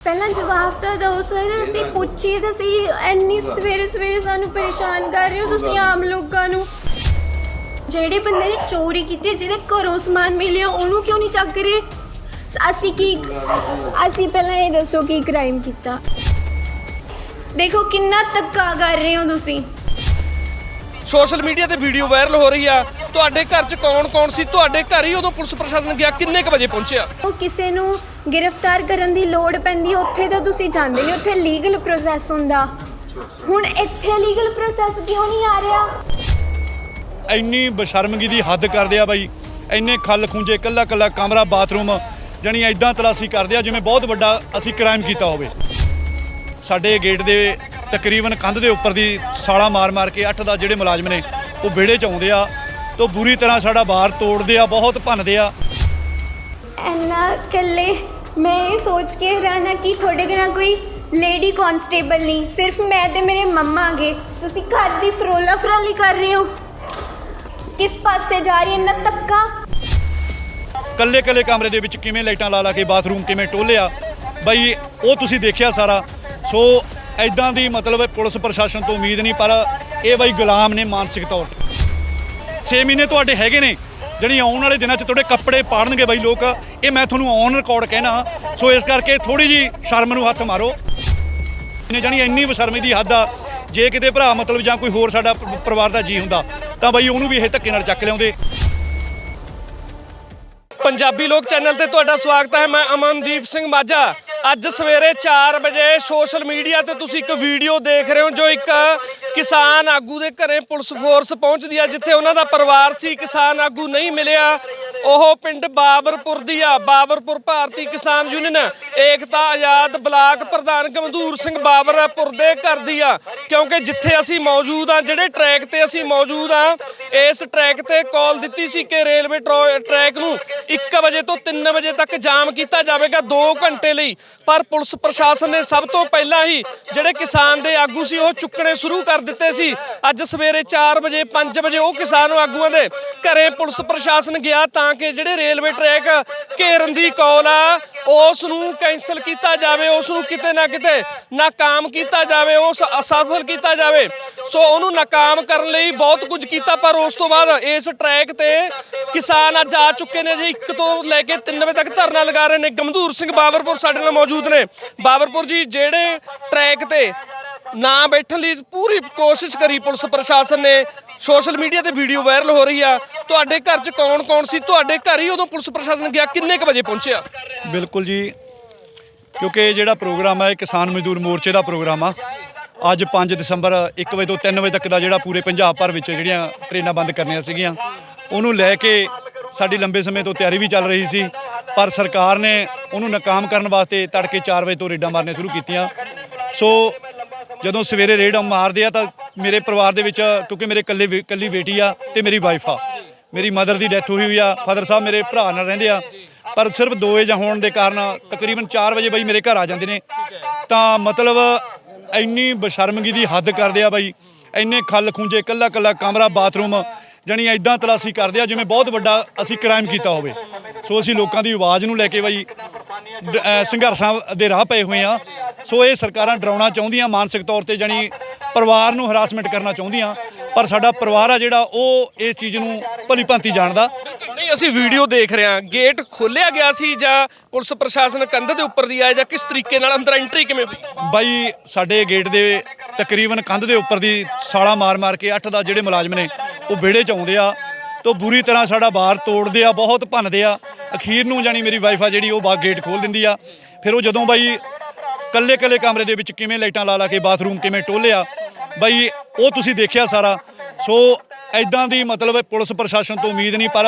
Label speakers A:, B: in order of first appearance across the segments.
A: ਪਹਿਲਾਂ ਜਵਾਬ ਤਾਂ ਦਿਓ ਸਰ ਅਸੀਂ ਪੁੱਛੀ ਤਾਂ ਸਹੀ ਇੰਨੀ ਸਵੇਰੇ ਸਵੇਰੇ ਸਾਨੂੰ ਪਰੇਸ਼ਾਨ ਕਰ ਰਹੇ ਹੋ ਤੁਸੀਂ ਆਮ ਲੋਕਾਂ ਨੂੰ। ਜਿਹੜੇ ਬੰਦੇ ਨੇ ਚੋਰੀ ਕੀਤੀ ਜਿਹਦੇ ਘਰੋਂ ਸਮਾਨ ਮਿਲਿਆ ਉਹਨੂੰ ਕਿਉਂ ਨਹੀਂ ਚੱਕ ਰਹੇ? ਅਸੀਂ ਕੀ ਅਸੀਂ ਪਹਿਲਾਂ ਇਹ ਦੱਸੋ ਕੀ ਕ੍ਰਾਈਮ ਕੀਤਾ। ਦੇਖੋ ਕਿੰਨਾ ਧੱਕਾ ਕਰ ਰਹੇ ਹੋ ਤੁਸੀਂ।
B: ਸੋਸ਼ਲ ਮੀਡੀਆ ਤੇ ਵੀਡੀਓ ਵਾਇਰਲ ਹੋ ਰਹੀ ਆ। ਤੁਹਾਡੇ ਘਰ 'ਚ ਕੌਣ-ਕੌਣ ਸੀ? ਤੁਹਾਡੇ ਘਰ ਹੀ ਉਦੋਂ ਪੁਲਿਸ ਪ੍ਰਸ਼ਾਸਨ ਗਿਆ। ਕਿੰਨੇ ਕੁ ਵਜੇ ਪਹੁੰਚਿਆ?
A: ਉਹ ਕਿਸੇ ਨੂੰ ਗ੍ਰਿਫਤਾਰ ਕਰਨ ਦੀ ਲੋੜ ਪੈਂਦੀ ਉੱਥੇ ਤਾਂ ਤੁਸੀਂ ਜਾਂਦੇ ਨਹੀਂ ਉੱਥੇ ਲੀਗਲ ਪ੍ਰੋਸੈਸ ਹੁੰਦਾ। ਹੁਣ ਇੱਥੇ ਲੀਗਲ ਪ੍ਰੋਸੈਸ ਕਿਉਂ ਨਹੀਂ ਆ ਰਿਹਾ?
C: ਇੰਨੀ ਬਸ਼ਰਮਗੀ ਦੀ ਹੱਦ ਕਰਦੇ ਆ ਬਾਈ। ਇੰਨੇ ਖੱਲ ਖੁੰਝੇ ਕੱਲਾ ਕੱਲਾ ਕਮਰਾ ਬਾਥਰੂਮ ਜਣੀ ਐਦਾਂ ਤਲਾਸੀ ਕਰਦੇ ਆ ਜਿਵੇਂ ਬਹੁਤ ਵੱਡਾ ਅਸੀਂ ਕ੍ਰਾਈਮ ਕੀਤਾ ਹੋਵੇ। ਸਾਡੇ ਗੇਟ ਦੇ ਤਕਰੀਬਨ ਕੰਧ ਦੇ ਉੱਪਰ ਦੀ ਸਾਲਾ ਮਾਰ ਮਾਰ ਕੇ ਅੱਠ ਦਾ ਜਿਹੜੇ ਮੁਲਾਜ਼ਮ ਨੇ ਉਹ ਵਿਹੜੇ ਚ ਆਉਂਦੇ ਆ। ਤੋਂ ਬੁਰੀ ਤਰ੍ਹਾਂ ਸਾਡਾ ਬਾਹਰ ਤੋੜਦੇ ਆ ਬਹੁਤ ਭੰਨਦੇ ਆ।
A: ਐਨਾ ਇਕੱਲੇ ਮੈਂ ਇਹ ਸੋਚ ਕੇ ਰਹਿਣਾ ਕਿ ਤੁਹਾਡੇ ਨਾਲ ਕੋਈ ਲੇਡੀ ਕਨਸਟੇਬਲ ਨਹੀਂ ਸਿਰਫ ਮੈਂ ਤੇ ਮੇਰੇ ਮੰਮਾ ਗੇ। ਤੁਸੀਂ ਘਰ ਦੀ ਫਰੋਲਾ ਫਰਾਲੀ ਕਰ ਰਹੇ ਹੋ। ਕਿਸ ਪਾਸੇ ਜਾ ਰਹੀ ਹੈ ਨਾ ਤੱਕਾ
C: ਕੱਲੇ ਕੱਲੇ ਕਮਰੇ ਦੇ ਵਿੱਚ ਕਿਵੇਂ ਲਾਈਟਾਂ ਲਾ ਲਾ ਕੇ ਬਾਥਰੂਮ ਕਿਵੇਂ ਟੋਲਿਆ? ਬਈ ਉਹ ਤੁਸੀਂ ਦੇਖਿਆ ਸਾਰਾ। ਸੋ ਐਦਾਂ ਦੀ ਮਤਲਬ ਪੁਲਿਸ ਪ੍ਰਸ਼ਾਸਨ ਤੋਂ ਉਮੀਦ ਨਹੀਂ ਪਰ ਇਹ ਬਈ ਗੁਲਾਮ ਨੇ ਮਾਨਸਿਕ ਤੌਰ ਤੇ। 6 ਮਹੀਨੇ ਤੁਹਾਡੇ ਹੈਗੇ ਨੇ, ਜਿਹੜੀ ਆਉਣ ਵਾਲੇ ਦਿਨਾਂ 'ਚ ਤੁਹਾਡੇ ਕੱਪੜੇ ਪਾੜਨਗੇ ਬਾਈ ਲੋਕ, ਇਹ ਮੈਂ ਤੁਹਾਨੂੰ ਔਨ ਰਿਕਾਰਡ ਕਹਿਣਾ। ਸੋ ਇਸ ਕਰਕੇ ਥੋੜੀ ਜੀ ਸ਼ਰਮ ਨੂੰ ਹੱਥ ਮਾਰੋ। ਨੇ ਜਾਨੀ ਇੰਨੀ ਬਸ਼ਰਮੀ ਦੀ ਹੱਦ ਆ, ਜੇ ਕਿਤੇ ਭਰਾ ਮਤਲਬ ਜਾਂ ਕੋਈ ਹੋਰ ਸਾਡਾ ਪਰਿਵਾਰ ਦਾ ਜੀ ਹੁੰਦਾ, ਤਾਂ ਬਾਈ ਉਹਨੂੰ ਵੀ ਇਹ ਧੱਕੇ ਨਾਲ ਚੱਕ ਲਿਆਉਂਦੇ।
B: ਪੰਜਾਬੀ ਲੋਕ ਚੈਨਲ ਤੇ ਤੁਹਾਡਾ ਸਵਾਗਤ ਹੈ, ਮੈਂ ਅਮਨਦੀਪ ਸਿੰਘ ਮਾਝਾ। ਅੱਜ ਸਵੇਰੇ 4 ਵਜੇ ਸੋਸ਼ਲ ਮੀਡੀਆ ਤੇ ਤੁਸੀਂ ਇੱਕ ਵੀਡੀਓ ਦੇਖ ਰਹੇ ਹੋ ਜੋ ਇੱਕ ਕਿਸਾਨ ਆਗੂ ਦੇ ਘਰੇ ਪੁਲਿਸ ਫੋਰਸ ਪਹੁੰਚਦੀ ਆ, ਜਿੱਥੇ ਉਹਨਾਂ ਦਾ ਪਰਿਵਾਰ ਸੀ, ਕਿਸਾਨ ਆਗੂ ਨਹੀਂ ਮਿਲਿਆ। ਉਹ ਪਿੰਡ ਬਾਬਰਪੁਰ ਦੀ ਆ, ਬਾਬਰਪੁਰ ਭਾਰਤੀ ਕਿਸਾਨ ਯੂਨੀਅਨ। ਏਕਤਾ, ਆਜ਼ਾਦ ਬਲਾਕ ਪ੍ਰਧਾਨ ਗਮਦੂਰ ਸਿੰਘ ਬਾਬਰਪੁਰ ਦੇ ਘਰ ਦੀ ਆ। ਕਿਉਂਕਿ ਜਿੱਥੇ ਅਸੀਂ ਮੌਜੂਦ ਆ, ਜਿਹੜੇ ਟਰੈਕ ਤੇ ਅਸੀਂ ਮੌਜੂਦ ਆ, ਇਸ ਟਰੈਕ ਤੇ ਕਾਲ ਦਿੱਤੀ ਸੀ ਕਿ ਰੇਲਵੇ ਟਰੋ- ਟਰੈਕ ਨੂੰ 1 ਵਜੇ ਤੋਂ 3 ਵਜੇ ਤੱਕ ਜਾਮ ਕੀਤਾ ਜਾਵੇਗਾ 2 ਘੰਟੇ ਲਈ। ਪਰ ਪੁਲਿਸ ਪ੍ਰਸ਼ਾਸਨ ਨੇ ਸਭ ਤੋਂ ਪਹਿਲਾਂ ਹੀ ਜਿਹੜੇ ਕਿਸਾਨ ਦੇ ਆਗੂ ਸੀ, ਉਹ ਚੁੱਕਣੇ ਸ਼ੁਰੂ ਕਰ ਦਿੱਤੇ ਸੀ। ਅੱਜ ਸਵੇਰੇ 4 ਵਜੇ 5 ਵਜੇ ਉਹ ਕਿਸਾਨ ਆਗੂਆਂ ਦੇ ਘਰੇ ਪੁਲਿਸ ਪ੍ਰਸ਼ਾਸਨ ਗਿਆ ਤਾਂ ਕਿ ਜਿਹੜੇ ਰੇਲਵੇ ਟਰੈਕ ਘੇਰਨ ਦੀ ਕਾਲ ਆ, ਉਸ ਨੂੰ ਕੈਨਸਲ ਕੀਤਾ ਜਾਵੇ, ਉਸ ਨੂੰ ਕਿਤੇ ਨਾ ਕਿਤੇ ਨਾਕਾਮ ਕੀਤਾ ਜਾਵੇ, ਉਸ ਅਸਫਲ ਕੀਤਾ ਜਾਵੇ। ਸੋ ਉਹਨੂੰ ਨਾਕਾਮ ਕਰਨ ਲਈ ਬਹੁਤ ਕੁਝ ਕੀਤਾ, ਪਰ ਉਸ ਤੋਂ ਬਾਅਦ ਇਸ ਟਰੈਕ ਤੇ ਕਿਸਾਨ ਅੱਜ ਆ ਚੁੱਕੇ ਨੇ ਜੀ। ਇੱਕ ਤੋਂ ਲੈ ਕੇ 3 ਵਜੇ ਤੱਕ ਧਰਨਾ ਲਗਾ ਰਹੇ ਨੇ। ਗਮਦੂਰ ਸਿੰਘ ਬਾਬਰਪੁਰ ਸਾਡੇ ਨਾਲ ਮੌਜੂਦ ਨੇ। ਬਾਬਰਪੁਰ ਜੀ, ਜਿਹੜੇ ਟਰੈਕ ਤੇ ਨਾ ਬੈਠਣ ਲਈ ਪੂਰੀ ਕੋਸ਼ਿਸ਼ ਕਰੀ ਪੁਲਿਸ ਪ੍ਰਸ਼ਾਸਨ ਨੇ ਸੋਸ਼ਲ ਮੀਡੀਆ ਤੇ ਵੀਡੀਓ ਵਾਇਰਲ ਹੋ ਰਹੀ ਆ। ਤੁਹਾਡੇ ਘਰ 'ਚ ਕੌਣ-ਕੌਣ ਸੀ? ਤੁਹਾਡੇ ਘਰ ਹੀ ਉਦੋਂ ਪੁਲਿਸ ਪ੍ਰਸ਼ਾਸਨ ਗਿਆ। ਕਿੰਨੇ ਕੁ ਵਜੇ ਪਹੁੰਚਿਆ?
C: ਬਿਲਕੁਲ ਜੀ। ਕਿਉਂਕਿ ਇਹ ਜਿਹੜਾ ਪ੍ਰੋਗਰਾਮ ਹੈ ਇਹ ਕਿਸਾਨ ਮਜ਼ਦੂਰ ਮੋਰਚੇ ਦਾ ਪ੍ਰੋਗਰਾਮ ਆ। ਅੱਜ 5 ਦਸੰਬਰ 1 ਵਜੇ ਤੋਂ 3 ਵਜੇ ਤੱਕ ਦਾ ਜਿਹੜਾ ਪੂਰੇ ਪੰਜਾਬ ਭਰ ਵਿੱਚ ਜਿਹੜੀਆਂ ਟ੍ਰੇਨਾਂ ਬੰਦ ਕਰਨੀਆਂ ਸੀਗੀਆਂ, ਉਹਨੂੰ ਲੈ ਕੇ ਸਾਡੀ ਲੰਬੇ ਸਮੇਂ ਤੋਂ ਤਿਆਰੀ ਵੀ ਚੱਲ ਰਹੀ ਸੀ। ਪਰ ਸਰਕਾਰ ਨੇ ਉਹਨੂੰ ਨਾਕਾਮ ਕਰਨ ਵਾਸਤੇ ਤੜਕੇ 4 ਵਜੇ ਤੋਂ ਰੇਡਾਂ ਮਾਰਨੀਆਂ ਸ਼ੁਰੂ ਕੀਤੀਆਂ। ਸੋ ਜਦੋਂ ਸਵੇਰੇ ਰੇਡ ਮਾਰਦੇ ਆ ਤਾਂ ਮੇਰੇ ਪਰਿਵਾਰ ਦੇ ਵਿੱਚ, ਕਿਉਂਕਿ ਮੇਰੇ ਇਕੱਲੇ ਬੇ- ਇਕੱਲੀ ਬੇਟੀ ਆ ਤੇ ਮੇਰੀ ਵਾਈਫ ਆ। ਮੇਰੀ ਮਦਰ ਦੀ ਡੈਥ ਹੋਈ ਹੋਈ ਆ ਫਾਦਰ ਸਾਹਿਬ ਮੇਰੇ ਭਰਾ ਨਾਲ ਰਹਿੰਦੇ ਆ। ਪਰ ਸਿਰਫ ਦੋ ਏਜ ਹੋਣ ਦੇ ਕਾਰਨ ਤਕਰੀਬਨ 4 ਵਜੇ ਬਾਈ ਮੇਰੇ ਘਰ ਆ ਜਾਂਦੇ ਨੇ। ਤਾਂ ਮਤਲਬ ਇੰਨੀ ਬਸ਼ਰਮਗੀ ਦੀ ਹੱਦ ਕਰਦੇ ਆ ਬਈ। ਇੰਨੇ ਖੱਲ ਖੁੰਝੇ ਕੱਲਾ ਕੱਲਾ ਕਮਰਾ ਬਾਥਰੂਮ ਜਣੀ ਐਦਾਂ ਤਲਾਸੀ ਕਰਦੇ ਆ ਜਿਵੇਂ ਬਹੁਤ ਵੱਡਾ ਅਸੀਂ ਕ੍ਰਾਈਮ ਕੀਤਾ ਹੋਵੇ। ਸੋ ਅਸੀਂ ਲੋਕਾਂ ਦੀ ਆਵਾਜ਼ ਨੂੰ ਲੈ ਕੇ ਬਈ, ਡ- ਸੰਘਰਸ਼ਾਂ ਦੇ ਰਾਹ ਪਏ ਹੋਏ ਆ। ਸੋ ਇਹ ਸਰਕਾਰਾਂ ਡਰਾਉਣਾ ਚਾਹੁੰਦੀਆਂ ਮਾਨਸਿਕ ਤੌਰ ਤੇ ਜਾਨੀ ਪਰਿਵਾਰ ਨੂੰ ਹਰਾਸਮੈਂਟ ਕਰਨਾ ਚਾਹੁੰਦੀਆਂ ਪਰ ਸਾਡਾ ਪਰਿਵਾਰ ਆ ਜਿਹੜਾ ਉਹ ਇਸ ਚੀਜ਼ ਨੂੰ ਭਲੀ ਭਾਂਤੀ ਜਾਣਦਾ।
B: ਨਹੀਂ ਅਸੀਂ ਵੀਡੀਓ ਦੇਖ ਰਹੇ ਹਾਂ। ਗੇਟ ਖੋਲਿਆ ਗਿਆ ਸੀ ਜਾਂ ਪੁਲਿਸ ਪ੍ਰਸ਼ਾਸਨ ਕੰਧ ਦੇ ਉੱਪਰ ਦੀ ਆਇਆ ਜਾਂ ਕਿਸ ਤਰੀਕੇ ਨਾਲ ਅੰਦਰ ਐਂਟਰੀ ਕਿਵੇਂ ਹੋਈ?
C: ਬਾਈ ਸਾਡੇ ਗੇਟ ਦੇ ਤਕਰੀਬਨ ਕੰਧ ਦੇ ਉੱਪਰ ਦੀ ਸਾਲਾ ਮਾਰ ਮਾਰ ਕੇ ਅੱਠ ਦਾ ਜਿਹੜੇ ਮੁਲਾਜ਼ਮ ਨੇ ਉਹ ਵਿਹੜੇ ਚ ਆਉਂਦੇ ਆ। ਤੋਂ ਬੁਰੀ ਤਰ੍ਹਾਂ ਸਾਡਾ ਬਾਹਰ ਤੋੜਦੇ ਆ ਬਹੁਤ ਭੰਨਦੇ ਆ। ਅਖੀਰ ਨੂੰ ਜਾਨੀ ਮੇਰੀ ਵਾਈਫ ਆ ਜਿਹੜੀ ਉਹ ਬਾ ਗੇਟ ਖੋਲ ਦਿੰਦੀ ਆ। ਫਿਰ ਉਹ ਜਦੋਂ ਬਾਈ ਕੱਲੇ ਕੱਲੇ ਕਮਰੇ ਦੇ ਵਿੱਚ ਕਿਵੇਂ ਲਾਈਟਾਂ ਲਾ ਲਾ ਕੇ ਬਾਥਰੂਮ ਕਿਵੇਂ ਟੋਲਿਆ? ਬਈ, ਉਹ ਤੁਸੀਂ ਦੇਖਿਆ ਸਾਰਾ। ਸੋ ਐਦਾਂ ਦੀ ਮਤਲਬ ਪੁਲਿਸ ਪ੍ਰਸ਼ਾਸਨ ਤੋਂ ਉਮੀਦ ਨਹੀਂ, ਪਰ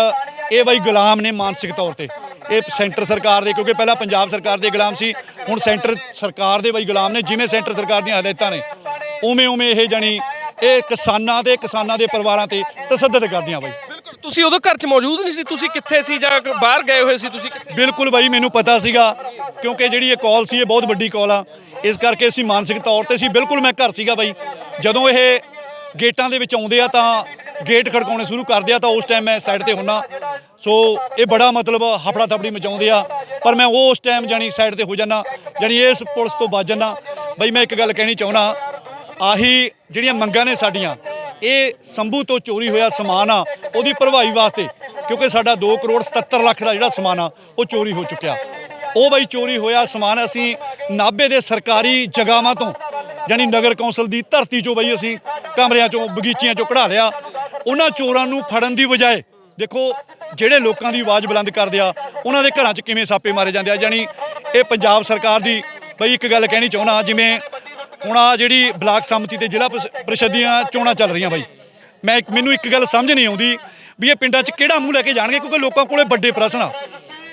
C: ਇਹ ਬਈ ਗੁਲਾਮ ਨੇ ਮਾਨਸਿਕ ਤੌਰ ਤੇ। ਇਹ ਸੈਂਟਰ ਸਰਕਾਰ ਦੇ, ਕਿਉਂਕਿ ਪਹਿਲਾਂ ਪੰਜਾਬ ਸਰਕਾਰ ਦੇ ਗੁਲਾਮ ਸੀ, ਹੁਣ ਸੈਂਟਰ ਸਰਕਾਰ ਦੇ ਬਾਈ ਗੁਲਾਮ ਨੇ, ਜਿਵੇਂ ਸੈਂਟਰ ਸਰਕਾਰ ਦੀਆਂ ਹਦਾਇਤਾਂ ਨੇ ਉਵੇਂ ਉਵੇਂ ਇਹ ਜਾਣੀ, ਇਹ ਕਿਸਾਨਾਂ ਦੇ ਕਿਸਾਨਾਂ ਦੇ ਪਰਿਵਾਰਾਂ ਤੇ ਤਸੱਦਦ ਕਰਦੀਆਂ ਬਾਈ।
B: ਤੁਸੀਂ ਉਦੋਂ ਘਰ 'ਚ ਮੌਜੂਦ ਨਹੀਂ ਸੀ? ਤੁਸੀਂ ਕਿੱਥੇ ਸੀ ਜਾਂ ਬਾਹਰ ਗਏ ਹੋਏ ਸੀ ਤੁਸੀਂ ਕਿੱਥੇ?
C: ਬਿਲਕੁਲ ਬਾਈ, ਮੈਨੂੰ ਪਤਾ ਸੀਗਾ, ਕਿਉਂਕਿ ਜਿਹੜੀ ਇਹ ਕਾਲ ਸੀ, ਇਹ ਬਹੁਤ ਵੱਡੀ ਕਾਲ ਆ। ਇਸ ਕਰਕੇ ਅਸੀਂ ਮਾਨਸਿਕ ਤੌਰ ਤੇ ਸੀ। ਬਿਲਕੁਲ ਮੈਂ ਘਰ ਸੀਗਾ ਬਾਈ। ਜਦੋਂ ਇਹ ਗੇਟਾਂ ਦੇ ਵਿੱਚ ਆਉਂਦੇ ਆ ਤਾਂ ਗੇਟ ਖੜਕਾਉਣੇ ਸ਼ੁਰੂ ਕਰਦੇ ਆ, ਤਾਂ ਉਸ ਟਾਈਮ ਮੈਂ ਸਾਈਡ ਤੇ ਹੁੰਨਾ। ਸੋ ਇਹ ਬੜਾ ਮਤਲਬ ਹਫੜਾ ਤਫੜੀ ਮਚਾਉਂਦੇ ਆ। ਪਰ ਮੈਂ ਉਸ ਟਾਈਮ ਜਾਨੀ ਸਾਈਡ ਤੇ ਹੋ ਜਾਣਾ ਜਾਨੀ ਇਸ ਪੁਲਿਸ ਤੋਂ ਬਚ ਜਾਣਾ ਬਈ, ਮੈਂ ਇੱਕ ਗੱਲ ਕਹਿਣੀ ਚਾਹੁੰਦਾ, ਆਹੀ ਜਿਹੜੀਆਂ ਮੰਗਾਂ ਨੇ ਸਾਡੀਆਂ ਇਹ ਸੰਭੂ ਤੋਂ ਚੋਰੀ ਹੋਇਆ ਸਮਾਨ ਆ, ਉਹਦੀ ਭਰਵਾਈ ਵਾਸਤੇ, ਕਿਉਂਕਿ ਸਾਡਾ 2 ਕਰੋੜ 77 ਲੱਖ ਦਾ ਜਿਹੜਾ ਸਮਾਨ ਆ, ਉਹ ਚੋਰੀ ਹੋ ਚੁੱਕਿਆ। ਉਹ ਬਈ ਚੋਰੀ ਹੋਇਆ ਸਮਾਨ ਅਸੀਂ ਨਾਭੇ ਦੇ ਸਰਕਾਰੀ ਜਗਾਵਾਂ ਤੋਂ ਜਾਨੀ ਨਗਰ ਕੌਂਸਲ ਦੀ ਧਰਤੀ ਚੋਂ ਬਈ ਅਸੀਂ ਕਮਰਿਆਂ ਚੋਂ, ਬਗੀਚੀਆਂ ਚੋਂ ਕਢਾ ਲਿਆ। ਉਹਨਾਂ ਚੋਰਾਂ ਨੂੰ ਫੜਨ ਦੀ ਬਜਾਏ, ਦੇਖੋ ਜਿਹੜੇ ਲੋਕਾਂ ਦੀ ਆਵਾਜ਼ ਬੁਲੰਦ ਕਰਦੇ ਆ, ਉਹਨਾਂ ਦੇ ਘਰਾਂ 'ਚ ਕਿਵੇਂ ਸਾਪੇ ਮਾਰੇ ਜਾਂਦੇ ਆ ਜਾਨੀ ਇਹ ਪੰਜਾਬ ਸਰਕਾਰ ਦੀ ਬਈ ਇੱਕ ਗੱਲ ਕਹਿਣੀ ਚਾਹੁੰਦਾ, ਜਿਵੇਂ ਹੁਣ ਆ ਜਿਹੜੀ ਬਲਾਕ ਸੰਮਤੀ ਤੇ ਜ਼ਿਲ੍ਹਾ ਪਰਿਸ਼- ਪ੍ਰੀਸ਼ਦ ਦੀਆਂ ਚੋਣਾਂ ਚੱਲ ਰਹੀਆਂ ਬਾਈ। ਮੈਂ ਇੱਕ- ਮੈਨੂੰ ਇੱਕ ਗੱਲ ਸਮਝ ਨਹੀਂ ਆਉਂਦੀ ਵੀ ਇਹ ਪਿੰਡਾਂ 'ਚ ਕਿਹੜਾ ਮੂੰਹ ਲੈ ਕੇ ਜਾਣਗੇ ਕਿਉਂਕਿ ਲੋਕਾਂ ਕੋਲੇ ਵੱਡੇ ਪ੍ਰਸ਼ਨ ਆ।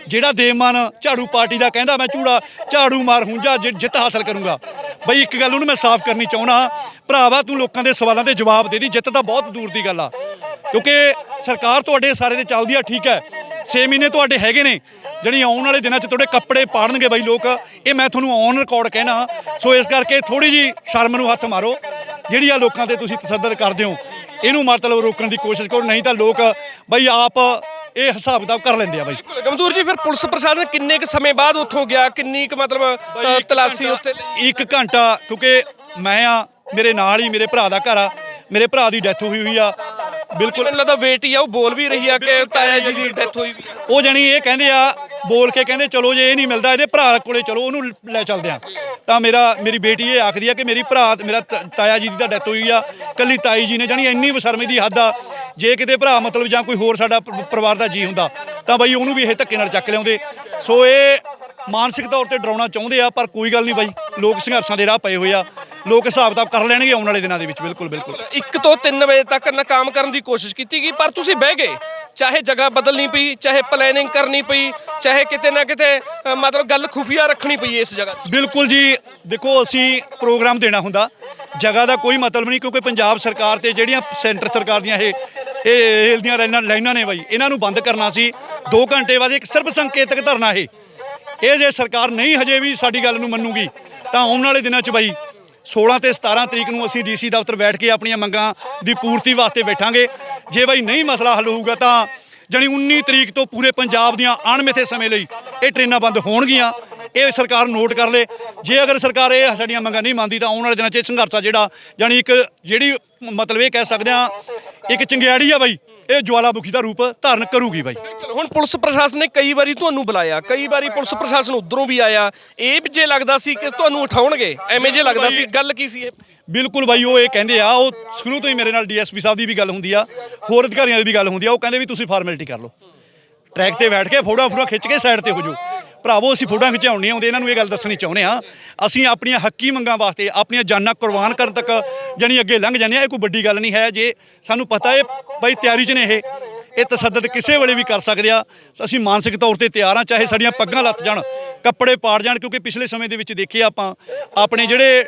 C: ਜਿਹੜਾ ਦੇਵਮਾਨ ਝਾੜੂ ਪਾਰਟੀ ਦਾ ਕਹਿੰਦਾ ਮੈਂ ਝੂੜਾ ਝਾੜੂ ਮਾਰ ਹੁੰਜਾ ਜਿ- ਜਿੱਤ ਹਾਸਲ ਕਰੂੰਗਾ। ਬਈ ਇੱਕ ਗੱਲ ਉਹਨੂੰ ਮੈਂ ਸਾਫ਼ ਕਰਨੀ ਚਾਹੁੰਦਾ ਭਰਾਵਾ ਤੂੰ ਲੋਕਾਂ ਦੇ ਸਵਾਲਾਂ ਦੇ ਜਵਾਬ ਦੇ ਦੀ, ਜਿੱਤ ਤਾਂ ਬਹੁਤ ਦੂਰ ਦੀ ਗੱਲ ਆ। ਕਿਉਂਕਿ ਸਰਕਾਰ ਤੁਹਾਡੇ ਸਾਰੇ ਦੇ ਚੱਲਦੀ ਆ, ਠੀਕ ਹੈ। 6 ਮਹੀਨੇ ਤੁਹਾਡੇ ਹੈਗੇ ਨੇ ਜਿਹੜੀ ਆਉਣ ਵਾਲੇ ਦਿਨਾਂ 'ਚ ਤੁਹਾਡੇ ਕੱਪੜੇ ਪਾੜਨਗੇ ਬਾਈ ਲੋਕ। ਇਹ ਮੈਂ ਤੁਹਾਨੂੰ ਔਨ ਰਿਕਾਰਡ ਕਹਿਣਾ ਸੋ ਇਸ ਕਰਕੇ ਥੋੜੀ ਜੀ ਸ਼ਰਮ ਨੂੰ ਹੱਥ ਮਾਰੋ ਜਿਹੜੀ ਆ ਲੋਕਾਂ ਤੇ ਤੁਸੀਂ ਤਸੱਦਦ ਕਰਦੇ ਹੋ। ਇਹਨੂੰ ਮਤਲਬ ਰੋਕਣ ਦੀ ਕੋਸ਼ਿਸ਼ ਕਰੋ ਨਹੀਂ ਤਾਂ ਲੋਕ ਬਾਈ ਆਪ ਇਹ ਹਿਸਾਬ ਕਿਤਾਬ ਕਰ ਲੈਂਦੇ ਆ ਬਾਈ।
B: ਗਮਦੂਰ ਜੀ ਫਿਰ ਪੁਲਿਸ ਪ੍ਰਸ਼ਾਸਨ ਕਿੰਨੇ ਕੁ ਸਮੇਂ ਬਾਅਦ ਉੱਥੋਂ ਗਿਆ? ਕਿੰਨੀ ਕੁ ਮਤਲਬ ਤਲਾਸ਼ੀ ਲਈ?
C: ਇੱਕ ਘੰਟਾ ਕਿਉਂਕਿ ਮੈਂ ਆ ਮੇਰੇ ਨਾਲ ਹੀ ਮੇਰੇ ਭਰਾ ਦਾ ਘਰ ਆ। ਮੇਰੇ ਭਰਾ ਦੀ ਡੈਥ ਹੋਈ ਹੋਈ ਆ। ਬਿਲਕੁਲ।
B: ਮੈਨੂੰ ਲੱਗਦਾ ਵੇਟ ਹੀ ਆ ਉਹ ਬੋਲ ਵੀ ਰਹੀ ਆ ਕਿ ਤਾਇਆ ਜੀ ਦੀ ਡੈਥ ਹੋਈ ਵੀ ਆ।
C: ਉਹ ਜਣੀ ਇਹ ਕਹਿੰਦੇ ਆ ਬੋਲ ਕੇ ਕਹਿੰਦੇ ਚਲੋ ਜੇ ਇਹ ਨਹੀਂ ਮਿਲਦਾ ਇਹਦੇ ਭਰਾ ਕੋਲੇ ਚਲੋ ਉਹਨੂੰ ਲੈ ਚੱਲਦੇ ਆ। ਤਾਂ ਮੇਰਾ ਮੇਰੀ ਬੇਟੀ ਇਹ ਆਖਦੀ ਆ ਕਿ ਮੇਰੀ ਭਰਾ ਮੇਰਾ ਤ- ਤਾਇਆ ਜੀ ਦੀ ਤਾਂ ਡੈਥ ਹੋਈ ਆ ਕੱਲੀ ਤਾਈ ਜੀ ਨੇ ਜਾਣੀ ਇੰਨੀ ਬਸ਼ਰਮੀ ਦੀ ਹੱਦ ਆ ਜੇ ਕਿਤੇ ਭਰਾ ਮਤਲਬ ਜਾਂ ਕੋਈ ਹੋਰ ਸਾਡਾ ਪ- ਪਰਿਵਾਰ ਦਾ ਜੀ ਹੁੰਦਾ ਤਾਂ ਬਈ ਉਹਨੂੰ ਵੀ ਇਹ ਧੱਕੇ ਨਾਲ ਚੱਕ ਲਿਆਉਂਦੇ। ਸੋ ਇਹ ਮਾਨਸਿਕ ਤੌਰ ਤੇ ਡਰਾਉਣਾ ਚਾਹੁੰਦੇ ਆ ਪਰ ਕੋਈ ਗੱਲ ਨਹੀਂ ਬਾਈ ਲੋਕ ਸੰਘਰਸ਼ਾਂ ਦੇ ਰਾਹ ਪਏ ਹੋਏ ਆ। ਲੋਕ ਹਿਸਾਬ ਕਿਤਾਬ ਕਰ ਲੈਣਗੇ ਆਉਣ ਵਾਲੇ ਦਿਨਾਂ ਦੇ ਵਿੱਚ ਬਿਲਕੁਲ ਬਿਲਕੁਲ।
B: 1 ਤੋਂ 3 ਵਜੇ ਤੱਕ ਨਾਕਾਮ ਕਰਨ ਦੀ ਕੋਸ਼ਿਸ਼ ਕੀਤੀ ਗਈ ਪਰ ਤੁਸੀਂ ਬਹਿ ਗਏ। ਚਾਹੇ ਜਗ੍ਹਾ ਬਦਲਣੀ ਪਈ ਚਾਹੇ ਪਲੈਨਿੰਗ ਕਰਨੀ ਪਈ ਚਾਹੇ ਕਿਤੇ ਨਾ ਕਿਤੇ ਅ, ਮਤਲਬ ਗੱਲ ਖੁਫੀਆ ਰੱਖਣੀ ਪਈ ਇਸ ਜਗ੍ਹਾ
C: ਬਿਲਕੁਲ ਜੀ ਦੇਖੋ ਅਸੀਂ ਪ੍ਰੋਗਰਾਮ ਦੇਣਾ ਹੁੰਦਾ। ਜਗ੍ਹਾ ਦਾ ਕੋਈ ਮਤਲਬ ਨਹੀਂ ਕਿਉਂਕਿ ਪੰਜਾਬ ਸਰਕਾਰ ਤੇ ਜਿਹੜੀਆਂ ਸੈਂਟਰ ਸਰਕਾਰ ਦੀਆਂ ਇਹ ਇਹ ਰੇਲ ਦੀਆਂ ਲਾਈਨਾਂ ਲਾਈਨਾਂ ਨੇ ਬਾਈ ਇਹਨਾਂ ਨੂੰ ਬੰਦ ਕਰਨਾ ਸੀ। 2 ਘੰਟੇ ਬਾਅਦ ਇੱਕ ਸਿਰਫ ਸੰਕੇਤਕ ਧਰਨਾ ਇਹ। ਇਹ ਜੇ ਸਰਕਾਰ ਨਹੀਂ ਹਜੇ ਵੀ ਸਾਡੀ ਗੱਲ ਨੂੰ ਮੰਨੂਗੀ ਤਾਂ ਆਉਣ ਵਾਲੇ ਦਿਨਾਂ 'ਚ ਬਾਈ 16 ਤੇ 17 ਤਰੀਕ ਨੂੰ ਅਸੀਂ ਡੀਸੀ ਦਫ਼ਤਰ ਬੈਠ ਕੇ ਆਪਣੀਆਂ ਮੰਗਾਂ ਦੀ ਪੂਰਤੀ ਵਾਸਤੇ ਬੈਠਾਂਗੇ। ਜੇ ਬਾਈ ਨਹੀਂ ਮਸਲਾ ਹੱਲ ਹੋਊਗਾ ਤਾਂ ਜਾਣੀ 19 ਤਰੀਕ ਤੋਂ ਪੂਰੇ ਪੰਜਾਬ ਦੀਆਂ ਅਣਮਿੱਥੇ ਸਮੇਂ ਲਈ ਇਹ ਟ੍ਰੇਨਾਂ ਬੰਦ ਹੋਣਗੀਆਂ। ਇਹ ਸਰਕਾਰ ਨੋਟ ਕਰ ਲੇ। ਜੇ ਅਗਰ ਸਰਕਾਰ ਇਹ ਸਾਡੀਆਂ ਮੰਗਾਂ ਨਹੀਂ ਮੰਨਦੀ ਤਾਂ ਆਉਣ ਵਾਲੇ ਦਿਨਾਂ 'ਚ ਇਹ ਸੰਘਰਸ਼ ਆ ਜਿਹੜਾ ਜਾਣੀ ਇੱਕ ਜਿਹੜੀ ਮਤਲਬ ਇਹ ਕਹਿ ਸਕਦੇ ਆ ਇੱਕ ਚੰਗਿਆੜੀ ਆ ਬਾਈ। ਇਹ ਜਵਾਲਾਮੁਖੀ ਦਾ ਰੂਪ ਧਾਰਨ ਕਰੂਗੀ ਬਾਈ।
B: ਹੁਣ ਪੁਲਿਸ ਪ੍ਰਸ਼ਾਸਨ ਨੇ ਕਈ ਵਾਰੀ ਤੁਹਾਨੂੰ ਬੁਲਾਇਆ ਕਈ ਵਾਰੀ ਪੁਲਿਸ ਪ੍ਰਸ਼ਾਸਨ ਉਧਰੋਂ ਵੀ ਆਇਆ। ਇਹ ਵੀ ਜੇ ਲੱਗਦਾ ਸੀ ਕਿ ਤੁਹਾਨੂੰ ਉਠਾਉਣਗੇ ਐਵੇਂ ਜੇ ਲੱਗਦਾ ਸੀ ਗੱਲ ਕੀ ਸੀ ਇਹ?
C: ਬਿਲਕੁਲ ਬਾਈ ਉਹ ਇਹ ਕਹਿੰਦੇ ਆ ਉਹ ਸ਼ੁਰੂ ਤੋਂ ਹੀ ਮੇਰੇ ਨਾਲ ਡੀਐਸਪੀ ਸਾਹਿਬ ਦੀ ਵੀ ਗੱਲ ਹੁੰਦੀ ਆ ਹੋਰ ਅਧਿਕਾਰੀਆਂ ਦੀ ਵੀ ਗੱਲ ਹੁੰਦੀ ਆ ਉਹ ਕਹਿੰਦੇ ਵੀ ਤੁਸੀਂ ਫਾਰਮੈਲਿਟੀ ਕਰ ਲਓ। ਟਰੈਕ ਤੇ ਬੈਠ ਕੇ ਫੋਟੋਆਂ ਫੋਟੋਆਂ ਖਿੱਚ ਕੇ ਸਾਈਡ ਤੇ ਹੋ ਜਾਓ। ਭਰਾਵੋ, ਅਸੀਂ ਫੋਟੋਆਂ ਖਿਚਾਉਣ ਨਹੀਂ ਆਉਂਦੇ, ਇਹਨਾਂ ਨੂੰ ਇਹ ਗੱਲ ਦੱਸਣੀ ਚਾਹੁੰਦੇ ਆ ਅਸੀਂ ਆਪਣੀਆਂ ਹੱਕੀ ਮੰਗਾਂ ਵਾਸਤੇ, ਆਪਣੀਆਂ ਜਾਨਾਂ ਕੁਰਬਾਨ ਕਰਨ ਤੱਕ ਜਾਨੀ ਅੱਗੇ ਲੰਘ ਜਾਂਦੇ ਆ ਇਹ ਕੋਈ ਵੱਡੀ ਗੱਲ ਨਹੀਂ ਹੈ। ਜੇ ਸਾਨੂੰ ਪਤਾ ਹੈ, ਬਾਈ ਤਿਆਰੀ 'ਚ ਨੇ ਇਹ ਇਹ ਤਸੱਦਦ ਕਿਸੇ ਵੇਲੇ ਵੀ ਕਰ ਸਕਦੇ ਆ। ਅਸੀਂ ਮਾਨਸਿਕ ਤੌਰ ਤੇ ਤਿਆਰ ਆ ਚਾਹੇ ਸਾਡੀਆਂ ਪੱਗਾਂ ਲੱਤ ਜਾਣ, ਕੱਪੜੇ ਪਾੜ ਜਾਣ, ਕਿਉਂਕਿ ਪਿਛਲੇ ਸਮੇਂ ਦੇ ਵਿੱਚ ਦੇਖਿਆ ਆਪਾਂ, ਆਪਣੇ ਜਿਹੜੇ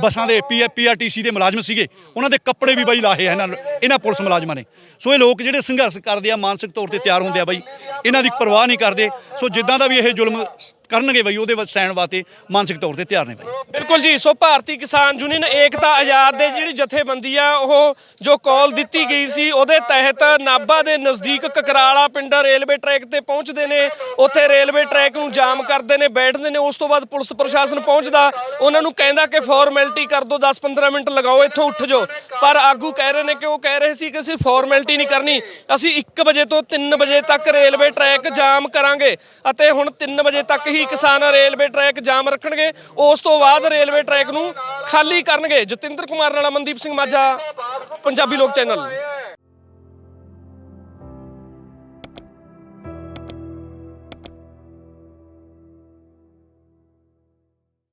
C: ਬੱਸਾਂ ਦੇ ਪੀਆਰਟੀਸੀ ਦੇ ਮੁਲਾਜ਼ਮ ਸੀਗੇ। ਉਹਨਾਂ ਦੇ ਕੱਪੜੇ ਵੀ ਬਾਈ ਲਾਹੇ ਆ ਇਹਨਾਂ ਇਹਨਾਂ ਪੁਲਿਸ ਮੁਲਾਜ਼ਮਾਂ ਨੇ। ਸੋ ਇਹ ਲੋਕ ਜਿਹੜੇ ਸੰਘਰਸ਼ ਕਰਦੇ ਆ, ਮਾਨਸਿਕ ਤੌਰ ਤੇ ਤਿਆਰ ਹੁੰਦੇ ਆ ਬਾਈ, ਇਹਨਾਂ ਦੀ ਪਰਵਾਹ ਨਹੀਂ ਕਰਦੇ। ਸੋ ਜਿੱਦਾਂ ਦਾ ਵੀ ਇਹ ਜ਼ੁਲਮ ਕਰਨਗੇ ਬਾਈ, ਉਹਦੇ ਵਿੱਚ ਸਹਿਣ ਵਾਸਤੇ ਮਾਨਸਿਕ ਤੌਰ ਤੇ ਤਿਆਰ ਨੇ ਬਾਈ।
B: ਬਿਲਕੁਲ ਜੀ, ਸੋ ਭਾਰਤੀ ਕਿਸਾਨ ਯੂਨੀਅਨ ਏਕਤਾ ਆਜ਼ਾਦ ਦੇ ਜਿਹੜੀ ਜਥੇਬੰਦੀ ਆ, ਉਹ ਜੋ ਕਾਲ ਦਿੱਤੀ ਗਈ ਸੀ, ਉਹਦੇ ਤਹਿਤ ਨਾਭਾ ਦੇ ਨਜ਼ਦੀਕ ਕਕਰਾਲਾ ਪਿੰਡ ਰੇਲਵੇ ਟਰੈਕ ਤੇ ਪਹੁੰਚਦੇ ਨੇ। ਉੱਥੇ ਰੇਲਵੇ ਟਰੈਕ ਨੂੰ ਜਾਮ ਕਰਦੇ ਨੇ, ਬੈਠਦੇ ਨੇ, ਉਸ ਤੋਂ ਬਾਅਦ ਪੁਲਿਸ ਪ੍ਰਸ਼ਾਸਨ ਪਹੁੰਚਦਾ। ਉਹਨਾਂ ਨੂੰ ਕਹਿੰਦਾ ਕਿ ਫਾਰਮੈਲਿਟੀ ਕਰ ਦਿਓ 10-15 ਮਿੰਟ ਲਗਾਓ, ਇੱਥੋਂ ਉੱਠ ਜਾਓ। ਪਰ ਆਗੂ ਕਹਿ ਰਹੇ ਨੇ ਕਿ ਉਹ ਕਹਿ ਰਹੇ ਸੀ ਕਿ ਅਸੀਂ ਫਾਰਮੈਲਿਟੀ ਨਹੀਂ ਕਰਨੀ। ਅਸੀਂ 1 ਵਜੇ ਤੋਂ 3 ਵਜੇ ਤੱਕ ਰੇਲਵੇ ਟਰੈਕ ਜਾਮ ਕਰਾਂਗੇ ਅਤੇ ਹੁਣ 3 ਵਜੇ ਤੱਕ ਹੀ ਕਿਸਾਨ ਰੇਲਵੇ ਟਰੈਕ ਜਾਮ ਰੱਖਣਗੇ, ਉਸ ਤੋਂ ਬਾਅਦ ਰੇਲਵੇ ਟਰੈਕ ਨੂੰ ਖਾਲੀ ਕਰਨਗੇ। ਜਤਿੰਦਰ ਕੁਮਾਰ ਨਾਲ ਅਮਨਦੀਪ ਸਿੰਘ ਮਾਝਾ, ਪੰਜਾਬੀ ਲੋਕ ਚੈਨਲ।